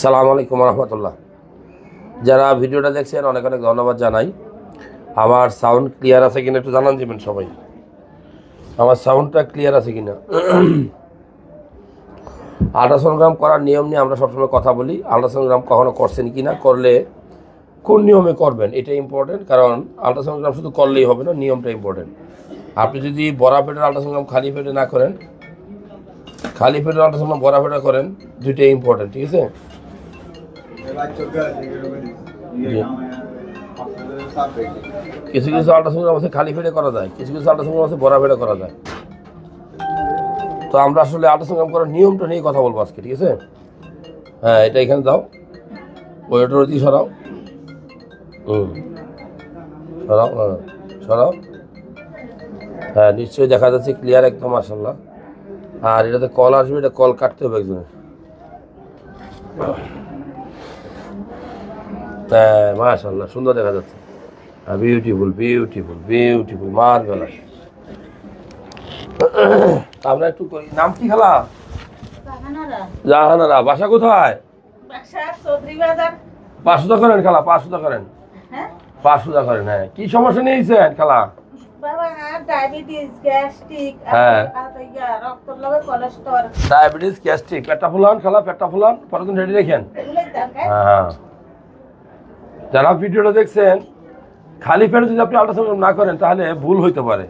সালাম আলাইকুম রহমতুল্লাহ। যারা ভিডিওটা দেখছেন, অনেক অনেক ধন্যবাদ জানাই। আমার সাউন্ড ক্লিয়ার আছে কিনা একটু জানান দিবেন সবাই। আমার সাউন্ডটা ক্লিয়ার আছে কিনা? আল্ট্রাসোনোগ্রাম করার নিয়ম নিয়ে আমরা সবসময় কথা বলি। আল্ট্রাসোনোগ্রাম কখনো করছেন কি না করলে কোন নিয়মে করবেন এটা ইম্পর্টেন্ট কারণ আল্ট্রাসোনোগ্রাম শুধু করলেই হবে না, নিয়মটা ইম্পর্টেন্ট আপনি যদি বড়া পেটের আল্ট্রাসোনোগ্রাম খালি পেটে না করেন, খালি পেটের আল্ট্রাসোনোগ্রাম বড়া পেটে করেন, দুইটাই ইম্পর্টেন্ট ঠিক আছে? কিছু কিছু আল্ট্রাসোনোগ্রাম আছে খালি পেটে করা যায় কিছু কিছু আল্ট্রাসোনোগ্রাম আছে বড়া পেটে করা যায়। তো আমরা আসলে আল্ট্রাসোনোগ্রাম করার নিয়মটা নিয়ে কথা বলব আজকে ঠিক আছে? হ্যাঁ এটা এখানে দাও। ওইটার ওই সরাও। হুম। সরাও হ্যাঁ সরাও। হ্যাঁ নিশ্চয়ই দেখা যাচ্ছে ক্লিয়ার একদম মাসাল্লাহ আর এটাতে কল আসবে এটা কল কাটতে হবে একজনের। হ্যাঁ মাশাল্লাহ সুন্দর দেখা যাচ্ছে। বিউটিফুল বিউটিফুল বিউটিফুল মার গলা আমরা একটু কই- নাম কি খেলা? জাহানারা। বাসা কোথায়? পাঁচশোটা করেন খেলা পাঁচশোটা করেন। পাঁচশোটা করেন হ্যাঁ। কি সমস্যা নিয়েছেন খেলা? হ্যাঁ। Diabetes gastric. পেটটা ফুলান খেলা পেটটা ফুলান পরের দিন রেডি রেখেন। হ্যাঁ। যারা ভিডিওটা দেখছেন, খালি পেটে যদি আপনি আল্ট্রাসাউন্ড না করেন, তাহলে ভুল হইতে পারে।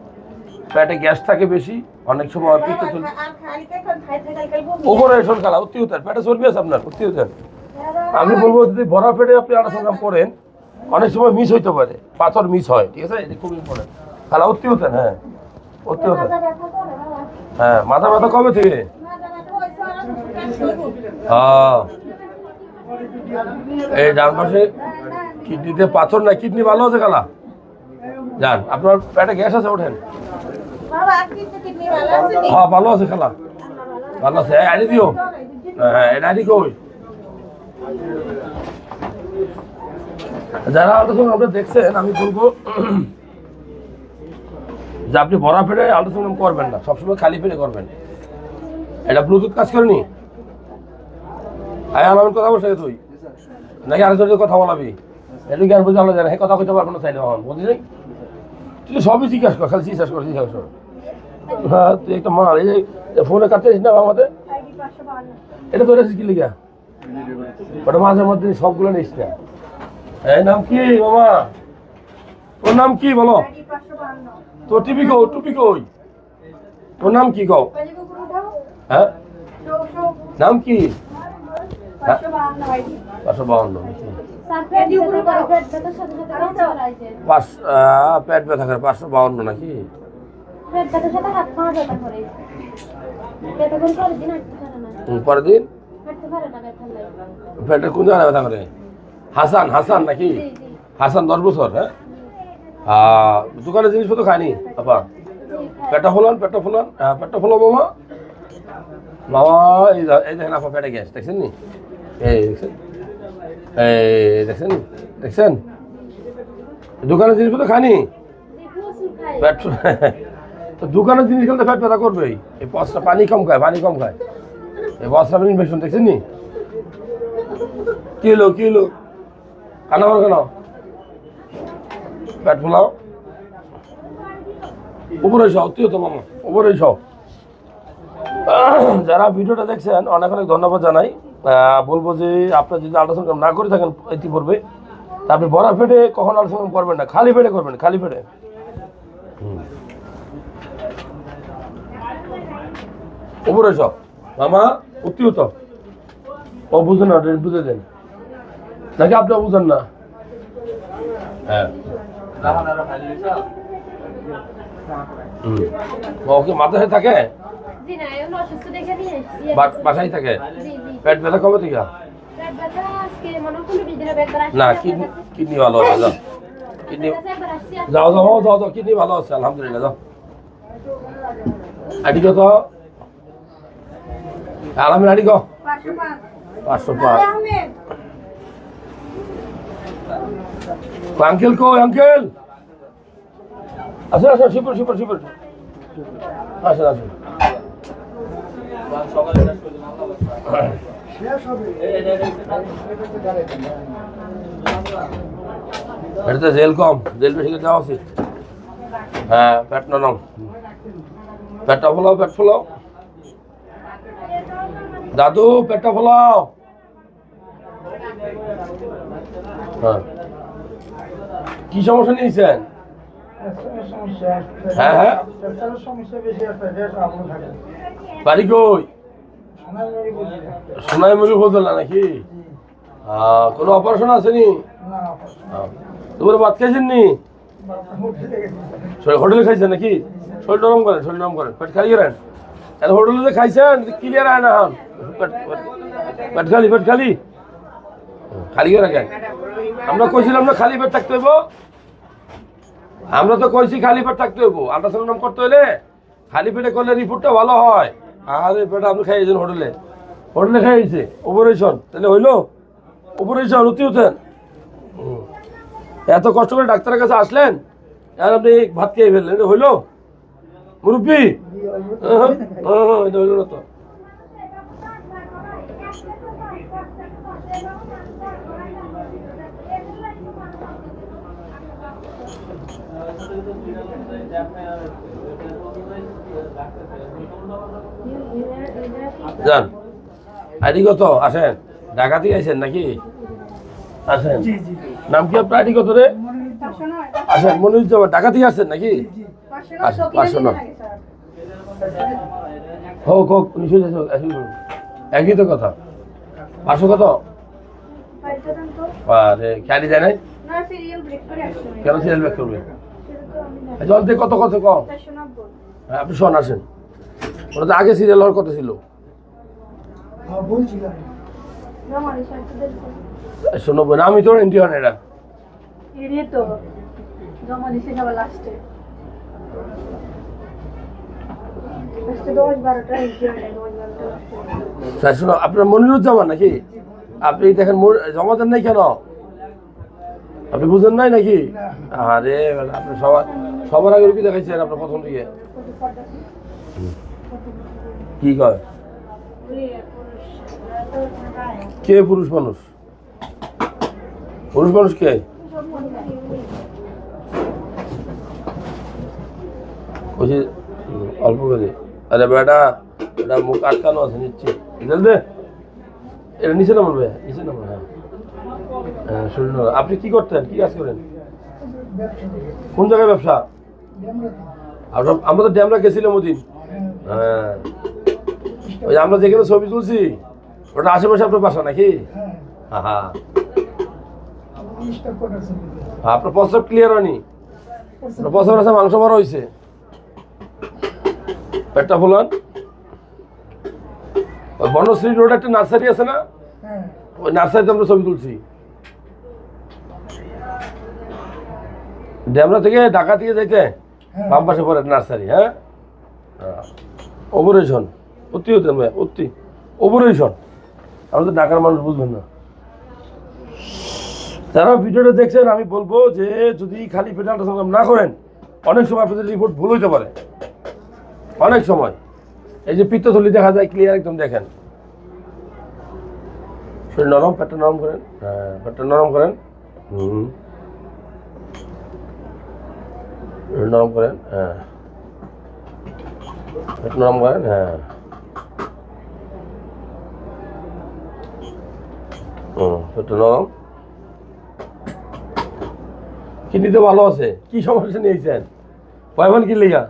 পেটে গ্যাস থাকে বেশি, অনেক সময় পিত্ত চল ওপরে এসন খেলা অতি হতেন পেটে চর্বি আছে আপনার, অতি হতেন আমি বলব যদি ভরা পেটে আপনি আল্ট্রাসাউন্ড করেন, অনেক সময় মিস হইতে পারে। পাথর মিস হয়, ঠিক আছে? এটা খুব ইম্পর্টেন্ট খেলা অতি হতেন হ্যাঁ। অতি হতেন হ্যাঁ মাথা ব্যথা কবে থেকে? হ্যাঁ। এই ডান পাশে কিডনিতে পাথর না কিডনি ভালো আছে কালা যান আপনার পেটে গ্যাস আছে ওঠেন। হ্যাঁ ভালো আছে খালা। ভালো আছে। আইডি দিও। হ্যাঁ এটা আইডি কই? যারা আল্ট্রাসাউন্ড আপনি দেখছেন আমি বলব যে আপনি বড়া ফেটে আল্ট্রাসাউন্ড করবেন না। সবসময় খালি ফেটে করবেন। এটা ব্লুটুথ কাজ করেনি? আয় আমার কথা বলছে তুই নাকি আরেকজনের কথা বলাবি? একটু জ্ঞান বুঝে আলো জানে কথা কইতে পারব না চাইলে বুঝলি? নাই? তুই সবই জিজ্ঞাসা কর খালি জিজ্ঞাসা কর জিজ্ঞাসা কর। হ্যাঁ তুই একটা মাল এই যে ফোনে কাটতেছিস না আমাদের? এটা তো রেসিস কি লিখা ওটা মাঝে মধ্যে সবগুলো নিস না। এই নাম কি মামা তোর নাম কি বলো? তোর টিপি কো টুপি কই? তোর নাম কি কও? হ্যাঁ? নাম কি? পাঁচশো বাউন্ন পাঁচ আহ, পেট ব্যথা করে পাঁচশো বাউন্ন নাকি? পরের দিন পেটের কোন জায়গায় ব্যথা করে? হাসান হাসান নাকি? হাসান দশ বছর হ্যাঁ? আহ, দোকানে জিনিসপত্র খায়নি আপা? পেটটা ফোলান পেটটা ফোলান হ্যাঁ পেটটা ফোলো মামা মামা এই দেখেন আপা পেটে গ্যাস দেখছেন নি? এই দেখছেন? এই, দেখছেন? দেখছেন? দোকানের জিনিসপত্র খায়নি পেট তো দোকানের জিনিস খেলতে পেট ব্যথা করবেই। এই বসটা পানি কম খায়, পানি কম খায়। এই বসটা ইনফেকশন দেখছেন নি? কি হলো কি হলো? কানা করো কেন? পেট ফোলাও। উপরে এসো তুইও তো মামা। উপরে এসো। যারা ভিডিওটা দেখছেন, অনেক অনেক ধন্যবাদ জানাই। বলব যে আপনার যদি আল্ট্রাসাউন্ড না করে থাকেন ইতিপূর্বে তা আপনি বড় ফেটে কখন আল্ট্রাসাউন্ড করবেন না খালি পেটে করবেন খালি পেটে। হুম। উপরে এসো। মামা উত্তি হতো ও বুঝে না বুঝে দেন। নাকি আপনি বুঝেন না? হ্যাঁ। হুম। ও কি মাথায় থাকে? বাসায় থাকে? পেট ব্যথা কবে থেকে? মনে না কিডনি কিডনি ভালো আছে যাও। কিডনি যাও যাও যাও যাও কিডনি ভালো আছে আলহামদুলিল্লাহ যাও। আইডি কত আলামের আইডি কো পাঁচশো পাঁচ। আঙ্কেল কো আঙ্কেল? আসুন আসুন শিপুর শিপুর শিপুর আসুন আসুন। এটাতে জেল কম জেল বেশি দেওয়া উচিত। হ্যাঁ পেট নরম পেটটা ফোলাও পেট ফোলাও। দাদু পেটটা ফোলাও। হ্যাঁ। কি সমস্যা নিয়েছেন? হ্যাঁ, হ্যাঁ। সমস্যা বেশি আছে এটা বাড়ি কই। সোনাই মুড়ি বদলা নাকি কোনো অপারেশন আসেনি তোমার ভাত খাইছেন নি? হোটেলে খাইছেন নাকি? শরীর নরম করেন শরীর নরম করেন। পেট খালি করেন? আর হোটেলে খাইছেন ক্লিয়ার হয় না হন পেট খালি পেট খালি? খালি করে রাখেন। আমরা কইছিলাম না খালি পেট থাকতে হইব। আমরা তো কইছি খালি পেট থাকতে হইব। আল্ট্রাসাউন্ড করতে হইলে খালি পেটে করলে রিপোর্টটা ভালো হয়। আরে পেট আপনি খাইয়েছেন হোটেলে। হোটেলে খাইয়েছে অপারেশন তাহলে হইল? অপারেশন অতি হুম। এত কষ্ট করে ডাক্তারের কাছে আসলেন? আর আপনি ভাত খেয়ে ফেললেন, এটা হইল? মুরব্বী? এটা হইল না তো। যান আইডি কত? আসেন। ঢাকা থেকে আইসেন নাকি? আসেন। নাম কি আপনার? আইডি কত রে? আসেন মনিরুজ্জামান ঢাকা থেকে আসছেন নাকি? আচ্ছা, পাঁচশো না হোক হোক একই তো কথা। পাঁচশো কত? আরে খেয়ালি যায় নাই? কেন সিরিয়াল ব্যাক করবে? জল দিয়ে কত কত কম? হ্যাঁ, আপনি শোন আসেন। ওটা তো আগে সিরিয়াল হওয়ার কথা ছিল। শোনো বোন আমি তো এন্টি হন তো জমা দিছে সবার লাস্টে হয় শোনো আপনার মনিরুজ্জামান নাকি? আপনি দেখেন জমা দেন নাই কেন? আপনি বুঝেন নাই নাকি? আরে আপনি সবার সবার আগে রুগী দেখাইছেন আপনার প্রথম দিকে? কি কয় ওই পুরুষ, ওরা তো গায়ে। কে পুরুষ মানুষ? পুরুষ মানুষ কে? বলছি অল্প করে। আরে বেটা এটা মুখ আটকানো আছে নিচ্ছে দে। এটা নিচে নামার ভাই নিচে নামার হ্যাঁ। হ্যাঁ শরীর। আপনি কি করতেন? কি কাজ করেন? কোন জায়গায় ব্যবসা। আমরা তো ড্যামরা গেছিলাম ওদিন। হ্যাঁ, ওই আমরা যেখানে ছবি তুলছি ওটা আশেপাশে আপনার বাসা নাকি? হ্যাঁ। হ্যাঁ। আপনার প্রস্তাব ক্লিয়ার হয়নি? প্রস্তাব আছে মাংস বড় হয়েছে পেটটা ফুলান। ওই বনশ্রী রোড একটা নার্সারি আছে না? হ্যাঁ। ওই নার্সারিতে আমরা ছবি তুলছি। ড্যামরা থেকে ঢাকা থেকে যাইতে হ্যাঁ। বাম পাশে পরে নার্সারি হ্যাঁ? অপারেশন অতি হতে অতি। অপারেশন আমরা তো ঢাকার মানুষ বুঝবেন না। যারা ভিডিওটা দেখছেন আমি বলব যে যদি খালি পেটে আল্ট্রাসাউন্ড না করেন অনেক সময় আপনাদের রিপোর্ট ভুল হইতে পারে। অনেক সময়। এই যে পিত্তথলি দেখা যায় ক্লিয়ার একদম দেখেন। শরীর নরম পেটটা নরম করেন। হ্যাঁ পেটটা নরম করেন। হুম। নরম করেন হ্যাঁ। পেট নরম করেন হ্যাঁ। হুম পেটটা নরম কিডনিতে ভালো আছে কি সমস্যা নিয়েছেন? পয়মান কি লেগা?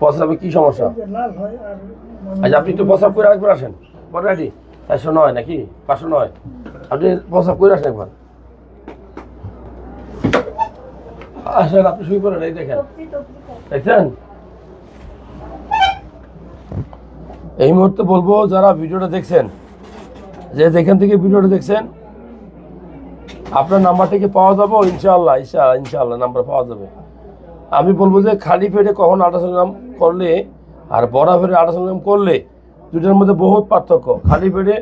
প্রস্রাবে কি সমস্যা? হয় আর আচ্ছা আপনি একটু প্রস্রাব করে একবার আসেন। পরে রেডি চারশো নয় নাকি? পাঁচশো নয়। আপনি প্রস্রাব করে আসেন একবার। আসেন আপনি শুয়ে পড়েন এই দেখেন। দেখছেন? এই মুহূর্তে বলব যারা ভিডিওটা দেখছেন, যে যেখান থেকে ভিডিওটা দেখছেন, আপনার নাম্বারটাকে পাওয়া যাব, ইনশাআল্লাহ ইনশাআল্লাহ ইনশাআল্লাহ নাম্বার পাওয়া যাবে। আমি বলব যে খালি পেটে কখন আল্ট্রাসাউন্ড করলে আর বড়া পেটে আল্ট্রাসাউন্ড করলে দুটার মধ্যে বহুত পার্থক্য। খালি পেটে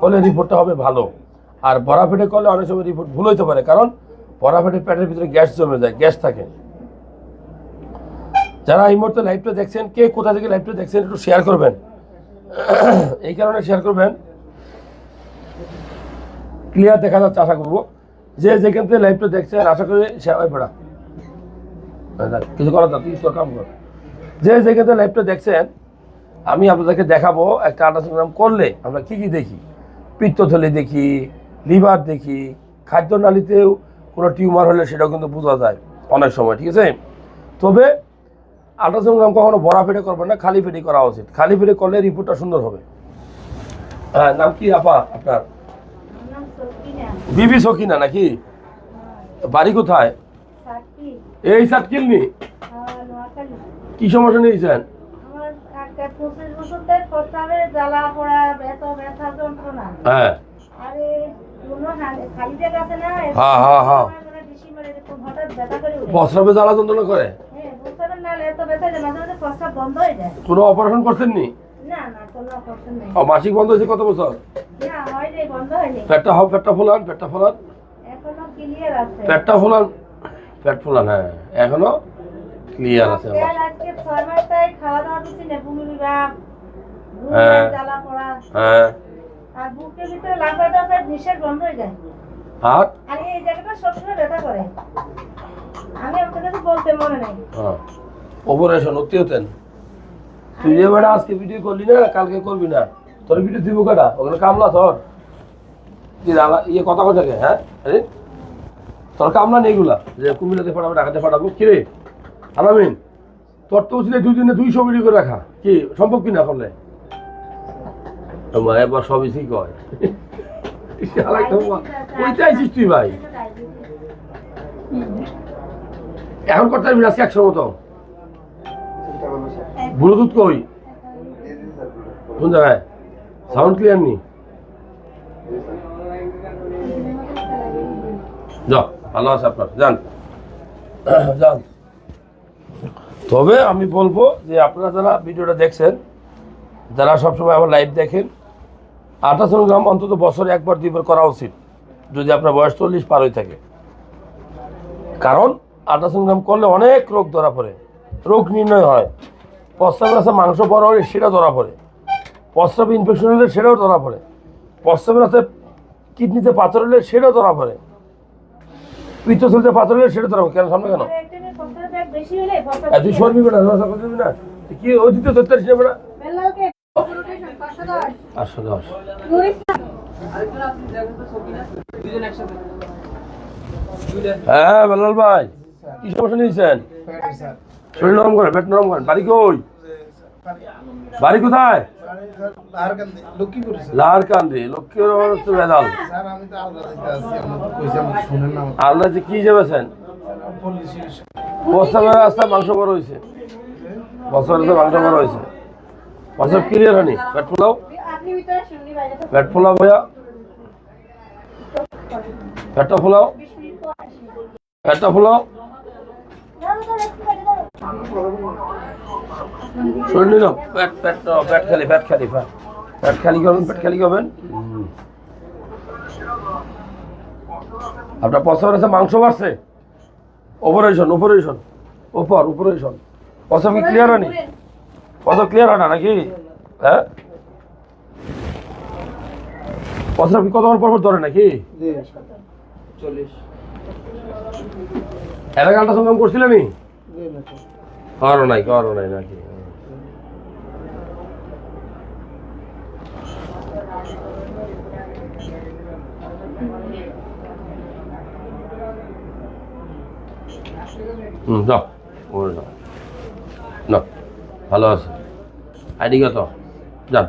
করলে রিপোর্টটা হবে ভালো, আর বড়া পেটে করলে অনেক সময় রিপোর্ট ভুল হইতে পারে, কারণ বড়া পেটে পেটের ভিতরে গ্যাস জমে যায়, গ্যাস থাকে। যারা এই মুহূর্তে লাইভটা দেখছেন, কে কোথা থেকে লাইভটা দেখছেন, একটু শেয়ার করবেন। এই কারণে শেয়ার করবেন। ক্লিয়ার দেখা যাচ্ছে, আশা করব। যে যেখান থেকে লাইভটা দেখছেন, আশা করি সবাই পড়া কিছু করার না তুই কাম কর যে যেখান থেকে লাইভটা দেখছেন, আমি আপনাদেরকে দেখাবো একটা আল্ট্রাসাউন্ড করলে আমরা কি কি দেখি। পিত্তথলি দেখি, লিভার দেখি খাদ্য নালীতেও কোনো টিউমার হলে সেটাও কিন্তু বোঝা যায় অনেক সময়, ঠিক আছে? তবে আল্ট্রাসাউন্ড কখনো ভরা পেটে করবেন না খালি পেটে করা উচিত। খালি পেটে করলে রিপোর্টটা সুন্দর হবে। হ্যাঁ নাম কি আপা? আপনার? বিবি সকিনা নাকি? বাড়ি কোথায়? এই সাতকিলনি। কি সমস্যা নিয়েছেন? হ্যাঁ। হ্যাঁ, হ্যাঁ, হ্যাঁ। জ্বালা যন্ত্রণা করে? কোনো অপারেশন করছেননি? না মাসিক বন্ধ হয়েছে কত বছর? পেটটা হোক পেটটা ফোলান পেটটা ফোলান। পেটটা ফোলান পেট ফোলান হ্যাঁ এখনও ক্লিয়ার আছে হ্যাঁ। হ্যাঁ। হাত আর এই জায়গাটা সবসময় ব্যথা করে। আমি আপনার কাছে বলতে মনে নাই। হ্যাঁ। অপারেশন হতে হতেন। তুই যে বেড়া আজকে ভিডিও করলি না, কালকে করবি না। তোর ভিডিও দিব কাটা ওখানে কামলা তোর ইয়ে কথা কথাকে হ্যাঁ? আরে? তোর কামলা নেই এগুলা। যে কুমিল্লাতে পাঠাবো, ঢাকাতে পাঠাবো। কি রে? আলামিন, তোর তো উচিত দুই দিনে দুইশো ভিডিও করে রাখা। কি, সম্ভব কি না করলে? এবার সবই ঠিক হয়। ওইটাই তুই ভাই? এখন করতে পারবি আজকে একশো মতো? ব্লুটুথ কই? কোন জায়গায়? সাউন্ড ক্লিয়ার নি? যাও, ভালো আছে আপনার। যান। যান। তবে আমি বলব যে আপনারা যারা ভিডিওটা দেখছেন, যারা সবসময় আমার লাইভ দেখেন আল্ট্রাসাউন্ড গ্রাম অন্তত বছরে একবার, দুইবার করা উচিত, যদি আপনার বয়স চল্লিশ পার হয়ে থাকে। কারণ আল্ট্রাসাউন্ড গ্রাম করলে অনেক রোগ ধরা পড়ে। রোগ নির্ণয় হয়। প্রস্রাবের আছে মাংস বড় হলে সেটা ধরা পড়ে। প্রস্রাবে ইনফেকশন হলে সেটাও ধরা পড়ে। প্রস্রাবের আছে কিডনিতে পাথর হলে সেটাও ধরা পড়ে। পিত্তথলিতে পাথর হলে সেটা ধরা পড়ে। কেন সামনে কেন? তুই সরবি না। তুই কি ওই দিতে ধরতে না দশ। হ্যাঁ বেলাল ভাই। কি সমস্যা নিয়েছেন? শরীর নরম করেন নরম করেন। বাড়ি কই? বাড়ি কোথায়? লক্ষ্মীপুর লাল কান্দি লক্ষ্মীর হচ্ছে বেদাল স্যার আমি তো আল্লাহ যে কি যাবেছেন বস্তাবের রাস্তায় মাংস বড় হয়েছে। রাস্তায় মাংস বড় হয়নি বস্তাব ক্লিয়ার পেট শুনলি পেট ফোলাও ভাইয়া? পেটটা ফোলাও? পেটটা ফোলাও? শরীর নিল পেট ও, পেট খালি পেট পেট খালি করবেন পেট খালি করবেন? আপনার পছন্দ আছে মাংস বাড়ছে? অপারেশন অপারেশন উপর অপারেশন পছন্দ কি ক্লিয়ার হয়নি? পছন্দ ক্লিয়ার হয় না নাকি? হ্যাঁ? পছন্দ কি কতক্ষণ পর পর ধরে নাকি? জি এলাকা আল্ট্রাসাউন্ড করছিলেন না করো নাই করো নাই নাকি? ভালো আছে? আইডি কত? যান।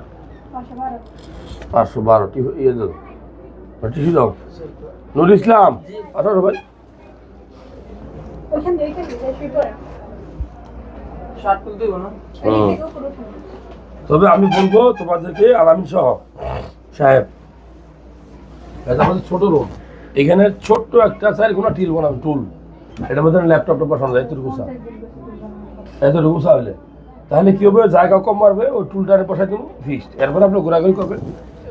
পাঁচশো বারো ইয়ে দাও। টিসি দাও। নুর ইসলাম, আসো সবাই। তবে আমি বলব তোমাদেরকে, আলামিন সহ, সাহেব, এটা আমাদের ছোট রুম। এখানে ছোট্ট একটা চার কোনো টিল বানাবে, টুল। এটার মধ্যে ল্যাপটপটা বসানো যায়, এতটুকু চা। এতটুকু চা হলে। তাহলে কি হবে জায়গা কম মারবে ওই টুলটারে বসাই দেবো ফিক্সড এরপরে আপনি ঘোরাঘুরি করবেন।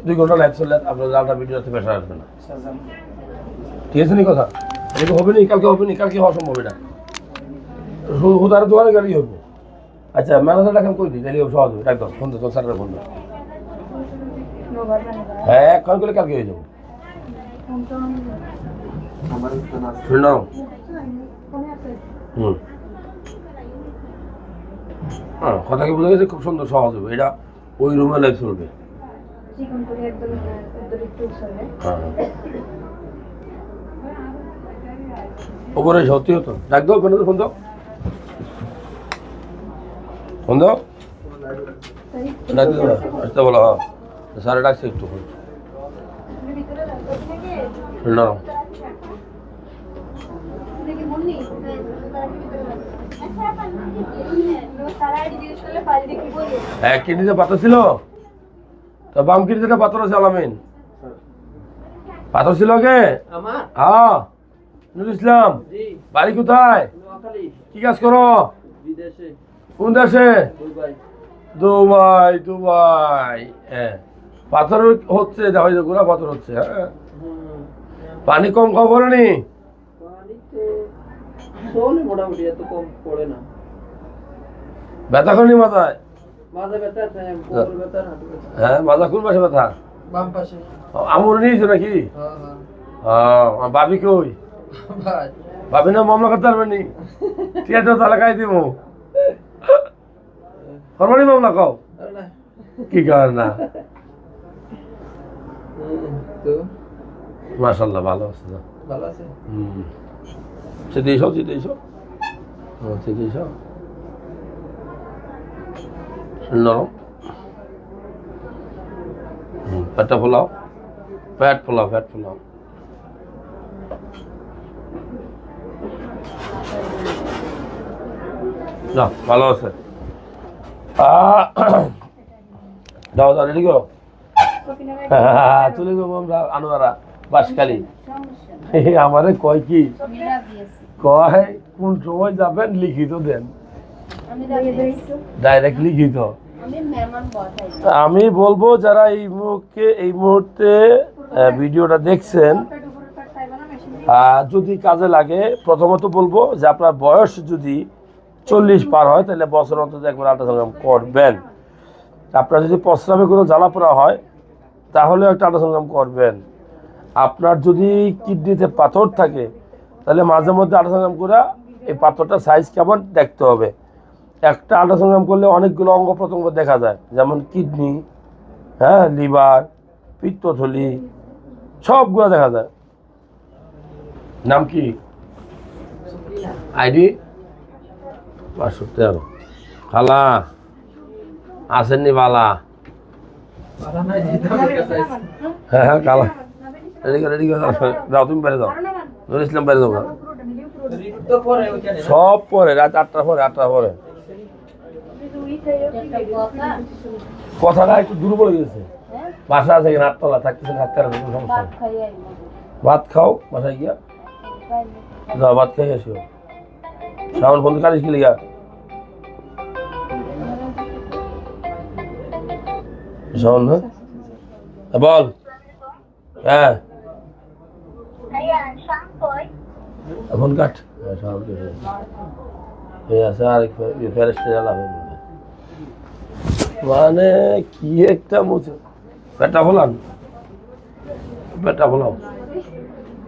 দুই ঘণ্টা লাইফ চললে আপনার জালটা ভিডিওতে প্রেশার আসবে না। ঠিক আছে নি কথা? এটা হবে না, কালকে হবে না, কালকে হওয়া সম্ভব এটা। হুদারে দোকানে গেলেই হবে। আচ্ছা ম্যানেজারটা এখন কই দিই তাহলে সহজ হবে একদম ফোন তো স্যারের ফোন না হ্যাঁ এখন করলে কালকে হয়ে যাব। হুম। হ্যাঁ কথা কি বোঝা গেছে, খুব সুন্দর, সহজ হবে। এটা ওই রুমে লাইফ চলবে। করে হ্যাঁ। ওপরে সত্যি হতো। ডাক দাও ফোন ফোন দাও। ডাক না আসতে বলো হ্যাঁ স্যারে ডাকছে একটু আচ্ছা বলি এক কিডনিতে পাথর ছিল? তো বাম কিডনিতে পাথর আছে আলামিন। পাথর ছিল কে হ্যাঁ। নুরুল ইসলাম বাড়ি কোথায়? কি কাজ করো? বিদেশে। কোন দেশে দুবাই দুবাই। হ্যাঁ পাথর হচ্ছে দেখা যায় গোড়া পাথর হচ্ছে হ্যাঁ? পানি কম কম পড়ে না। ব্যথা করি মাথায়? মাথা ব্যথা আছে কোমর ব্যথা হাঁটু ব্যথা। হ্যাঁ মাথা কোন পাশে ব্যথা? আমর নিয়েছো নাকি? হ্যাঁ হ্যাঁ। হ্যাঁ বাবি কই? ভাবি না মামলা করতে পারবেন নি? ঠিক আছে তাহলে খাই দিব করবানি মামলা কও? কি কার না? মাশাল্লাহ ভালো আছে তো। ভালো আছে। হুম। এসো সেটা এসো হ্যাঁ সেটা এসো নরম। পেটটা ফোলাও। পেট ফোলাও পেট ফোলাও। না ভালো আছে? দাও দাও রেডি করো। হ্যাঁ, তুলে দেবো আমরা আনোয়ারা বাসকালী আমারে কয় কি? কয় কোন সময় যাবেন লিখিত দেন। ডাইরেক্ট লিখিত। আমি বলব যারা এই মুহূর্তে এই মুহূর্তে ভিডিওটা দেখছেন যদি কাজে লাগে প্রথমত বলব যে আপনার বয়স যদি চল্লিশ পার হয়, তাহলে বছর অন্তত একবার আল্ট্রাসাউন্ড করবেন আপনার যদি প্রস্রাবে কোনো জ্বালা পোড়া হয় তাহলে একটা আল্ট্রাসাউন্ড করবেন আপনার যদি কিডনিতে পাথর থাকে, তাহলে মাঝে মধ্যে আল্ট্রাসাউন্ড করে এই পাথরটা সাইজ কেমন দেখতে হবে। একটা আল্ট্রাসাউন্ড করলে অনেকগুলো অঙ্গ প্রত্যঙ্গ দেখা যায়, যেমন কিডনি হ্যাঁ লিভার, পিত্তথলি, সবগুলো দেখা যায়। নাম কি? আইডি? পাঁচশো তেরো খালা, আসেননি বালা। হ্যাঁ হ্যাঁ কালা রেডি করে রেডি করে যাও, তুমি বাইরে যাও। নুরুল ইসলাম বাইরে যাও সব পরে, রাত আটটার পরে আটটার পরে। কথাটা একটু দুর্বল গেছে বাসা আছে আটতলা থাকতেছে থাকতে পারবে, কোনো সমস্যা ভাত খাও, বাসায় গিয়া। যাও, ভাত খাই আসিও। শ্রাবণ বন্ধু কি লিগা? শ্রাবণ না হ্যাঁ, এখন হ্যাঁ, মানে কি একটা মুছে পেটটা ফোলান। পেটটা ফোলাও।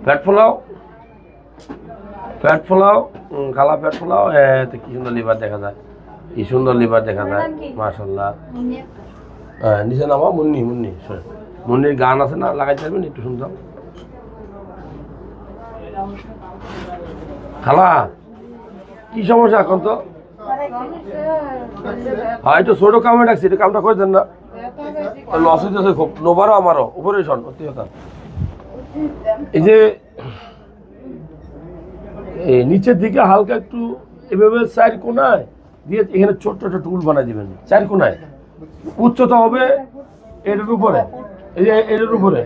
পেট ফোলাও? ফোলাও উম, খালা পেট ফোলাও এতে কি সুন্দর লিভার দেখা যায়। কি সুন্দর লিভার দেখা যায় মাশাল্লাহ হ্যাঁ নিচে নামাও মুন্নি মুন্নি মুন্নির গান আছে না লাগাই যাবেন একটু শুনতাম খালা কি সমস্যা এখন তো? হ্যাঁ একটু ছোট কামে ডাকছি এটা কামটা করে দেন না। লস হইতেছে খুব নোবারও আমারও উপরে শোন সত্যি কথা। এই যে এই নিচের দিকে হালকা একটু এভাবে চার কোনায় দিয়ে এখানে ছোট্ট ছোট টুল বানাই দিবেন। চার কোনায়। উচ্চতা হবে এটার উপরে। এই যে এটার উপরে।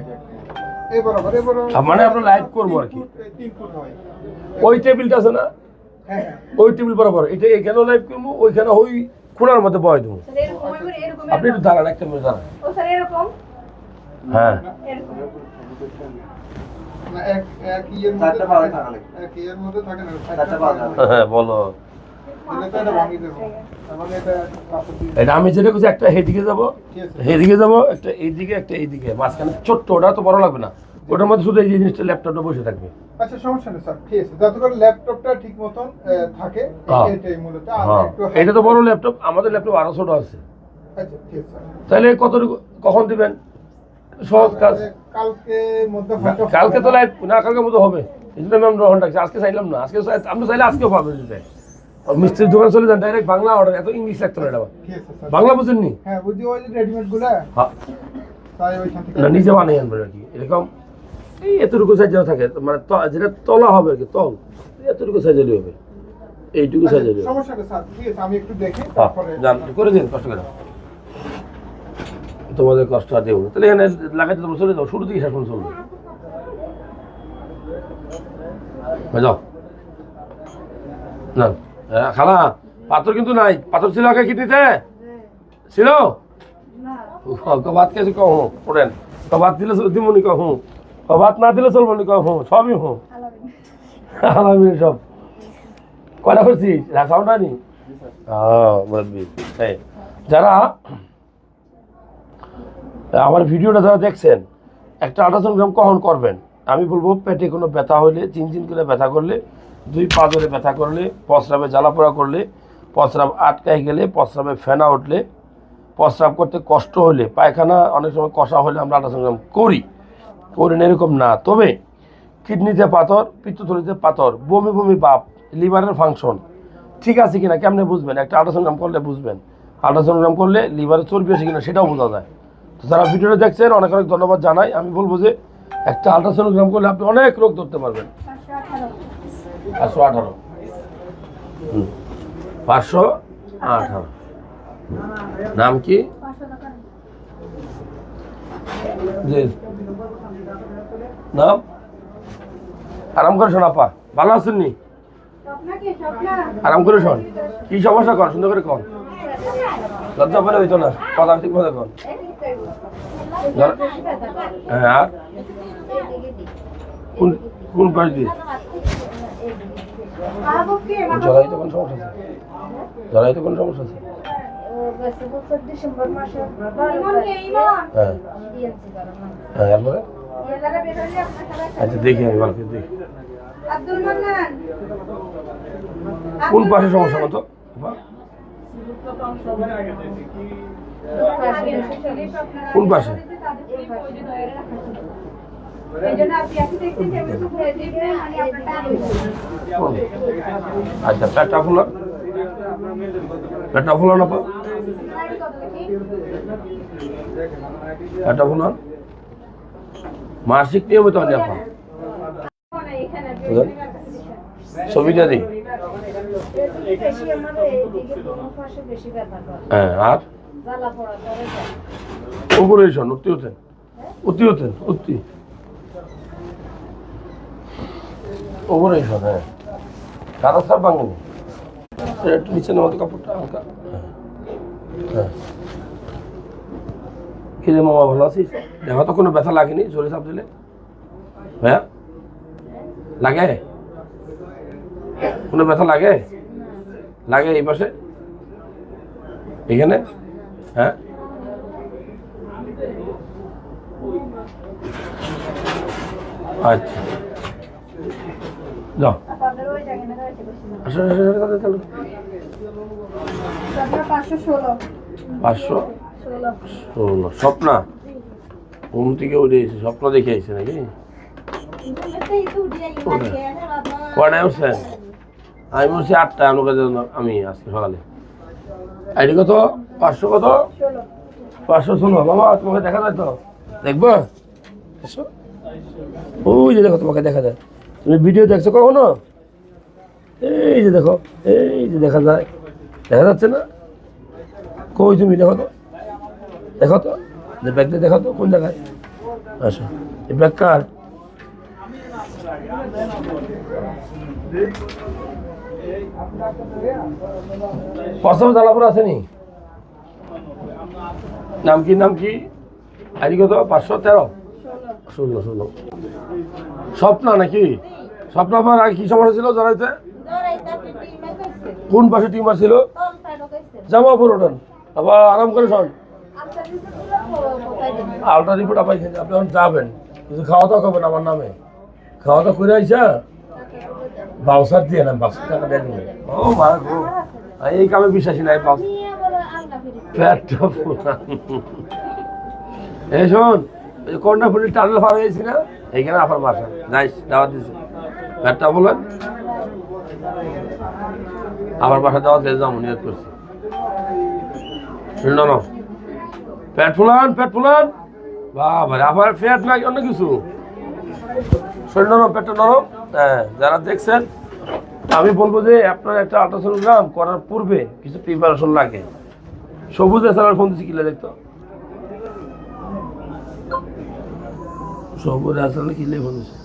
মানে আমরা লাইভ করব আর কি। ওই টেবিলটা আছে না? হ্যাঁ হ্যাঁ। ওই টেবিল বরাবর। এটা এখানেও লাইভ করব ওইখানে ওই কোনার মধ্যে বয় দেবো। আপনি একটু দাঁড়ান একটা দাঁড়ান। হ্যাঁ। হ্যাঁ বলো। এটা আমি যেটা করছি একটা এইদিকে যাব ঠিক আছে। যাব একটা এইদিকে একটা এইদিকে। মাঝখানে ছোট্ট ওটা তো বড় লাগবে না। ওটার মধ্যে শুধু এই জিনিসটা ল্যাপটপটা বসে থাকবে। আচ্ছা সমস্যা নেই স্যার। ঠিক আছে যাতে করে ল্যাপটপটা ঠিক মতন থাকে হ্যাঁ। এটাই মূলত। হ্যাঁ। একটু এটা তো বড় ল্যাপটপ আমাদের ল্যাপটপ আরও ছোট আছে। আচ্ছা ঠিক আছে। তাহলে কতটুকু কখন দিবেন? সহজ কাজ। কালকে মধ্যে কালকে তো লাইভ না কালকে হবে। এই জন্য আমি গ্রহণ রাখছি আজকে চাইলাম না। আজকে চাই- আপনি চাইলে আজকেও পাবেন যদি চাই। আর মিস্ত্রির দোকানে চলে যান ডাইরেক্ট বাংলা অর্ডার এত ইংলিশ লাগতো না এটা বাংলা বুঝেননি? হ্যাঁ বুঝি ওই রেডিমেডগুলা? হ্যাঁ। না নিজে বানিয়ে আনবেন আর কি। এরকম এই এতটুকু সাইজ থাকে মানে যেটা তলা হবে আর কি তল। এতটুকু সাইজ হলে হবে। এইটুকু সাইজ হলে হবে। সমস্যা আমি একটু দেখি হ্যাঁ, তারপরে করে দিন কষ্ট করে। তোমাদের কষ্ট আর দেবো না। তাহলে এখানে লাগাইতে তোমরা চলে যাও শুরু থেকে পর্যন্ত চলবে। যাও। না খালা পাথর কিন্তু নাই। পাথর ছিল আগে কিটিতে ছিল? না ভাত খেয়েছি কম হুঁ পড়েন। তো ভাত দিলে দিমনি কম হুঁ। তো ভাত না দিলে চলবো নি কম সবই হুঁ। আলামিন সব। কয়টা করছিস? হ্যাঁ যারা আমার ভিডিওটা যারা দেখছেন, একটা আল্ট্রাসাউন্ড কখন করবেন? আমি বলব, পেটে কোনো ব্যথা হলে চিনচিন করে ব্যথা করলে, দুই পা ধরে ব্যথা করলে, প্রস্রাবে জ্বালাপোড়া করলে, প্রস্রাব আটকায় গেলে, প্রস্রাবে ফেনা উঠলে, প্রস্রাব করতে কষ্ট হলে, পায়খানা অনেক সময় কষা হলে আমরা আল্ট্রাসাউন্ড করি। করি না, এরকম না। তবে কিডনিতে পাথর, পিত্তথলিতে পাথর, বমি বমি বাপ, লিভারের ফাংশন, ঠিক আছে কিনা, কেমনে বুঝবেন? একটা আল্ট্রাসাউন্ড করলে বুঝবেন। আল্ট্রাসাউন্ড করলে লিভারে চর্বি আছে কিনা, সেটাও বোঝা যায়। যারা ভিডিওটা দেখছেন অনেক অনেক ধন্যবাদ জানাই। আমি বলব যে একটা আল্ট্রাসাউন্ড করলে আপনি অনেক রোগ ধরতে পারবেন। পাঁচশো আঠারো। পাঁচশো আঠারো। নাম কি? নাম? আরাম করে শোন আপা। ভালো আছেন নি? স্বপ্না কি স্বপ্না? আরাম করে শোন। কি সমস্যা কর সুন্দর করে কর। লজ্জা পরে হইতো না, কথা ঠিক মতো হ্যাঁ কোন কোন পাশ দিয়ে? জলাই তো কোন সমস্যা আছে? জলাই তো কোন সমস্যা আছে? হ্যাঁ। হ্যাঁ আচ্ছা দেখি কোন পাশে সমস্যা কত? কোন পাশে? আচ্ছা পেটটা ফুলান পেটটা ফুলান আপা পেটটা ফুলান মাসিক নিয়মিত আনি আপা। বুঝলেন? ছবিটা দিই। করে হ্যাঁ আর? উপরে এসন উত্তি হতেন উত্তি হতেন উত্তি উপরে এসন হ্যাঁ। কারও সব ভাঙেনি? একটু নিচে নামাতে কাপড়টা হালকা। হ্যাঁ। হ্যাঁ কি রে মামা ভালো আছিস? দেখা তো কোনো ব্যথা লাগেনি? জোরে চাপ দিলে? হ্যাঁ? লাগে? কোনো ব্যথা লাগে? লাগে এই পাশে? এখানে? হ্যাঁ? আচ্ছা। যাও। পাঁচশো ষোলো। স্বপ্না? ঘুম থেকে উঠে এসে? স্বপ্ন দেখে আইসে নাকি? কটায় উঠছেন আমি বলছি আটটা অনুকাজ আমি আজকে সকালে। আইডি কত? পাঁচশো কত? পাঁচশো ষোলো। বাবা তোমাকে দেখা যায় তো? দেখব? ওই যে দেখো, তোমাকে দেখা যায়। তুমি ভিডিও দেখছ কখনো? এই যে দেখো, এই যে দেখা যায়। দেখা যাচ্ছে না? কই তুমি? দেখো তো। দেখো তো। যে ব্যাগটা দেখো তো, কোন জায়গায়? আসো এই ব্যাগ কার? প্রথম জ্বালাপুর আসেনি? নাম কি নাম কি? আইডি কত? পাঁচশো তেরো? ষোলো ষোলো। স্বপ্না নাকি? স্বপ্ন আপনার আগে কি সমস্যা ছিল জানাইতে কোন পাশে টিউমার ছিল? জামা পরে ওঠান আবার আরাম করে শোন। আলট্রা রিপোর্ট আপাই আপনি এখন যাবেন। কিন্তু খাওয়া দাওয়া করবেন আমার নামে। খাওয়া দাওয়া করে আইসা বাউসার দিয়ে না বাউসার টাকা দিয়ে ও মা গো এই কামে বিশ্বাসী নাই বাউস ফুলান এই শোন ওই কন্যা ফুলের টানেল পার হয়েছি না? এইখানে আপার বাসা। নাইস দাওয়াত দিছে। পেটটা বলেন আমার বাসা দাওয়াত দিয়ে যাব নিয়ত করছি। শুনল না পেট ফুলান পেট ফুলান। বাবা রে আবার পেট নাকি অন্য কিছু। শরীর নরম পেটটা নরম। যারা দেখছেন, আমি বলব যে আপনার একটা আল্ট্রাসোনোগ্রাম করার পূর্বে কিছু প্রিপারেশন লাগে। সবুজ এছাড়া ফোন দিচ্ছি কিলে দেখতো? সবুজ এছাড়া কিলে ফোন দিচ্ছে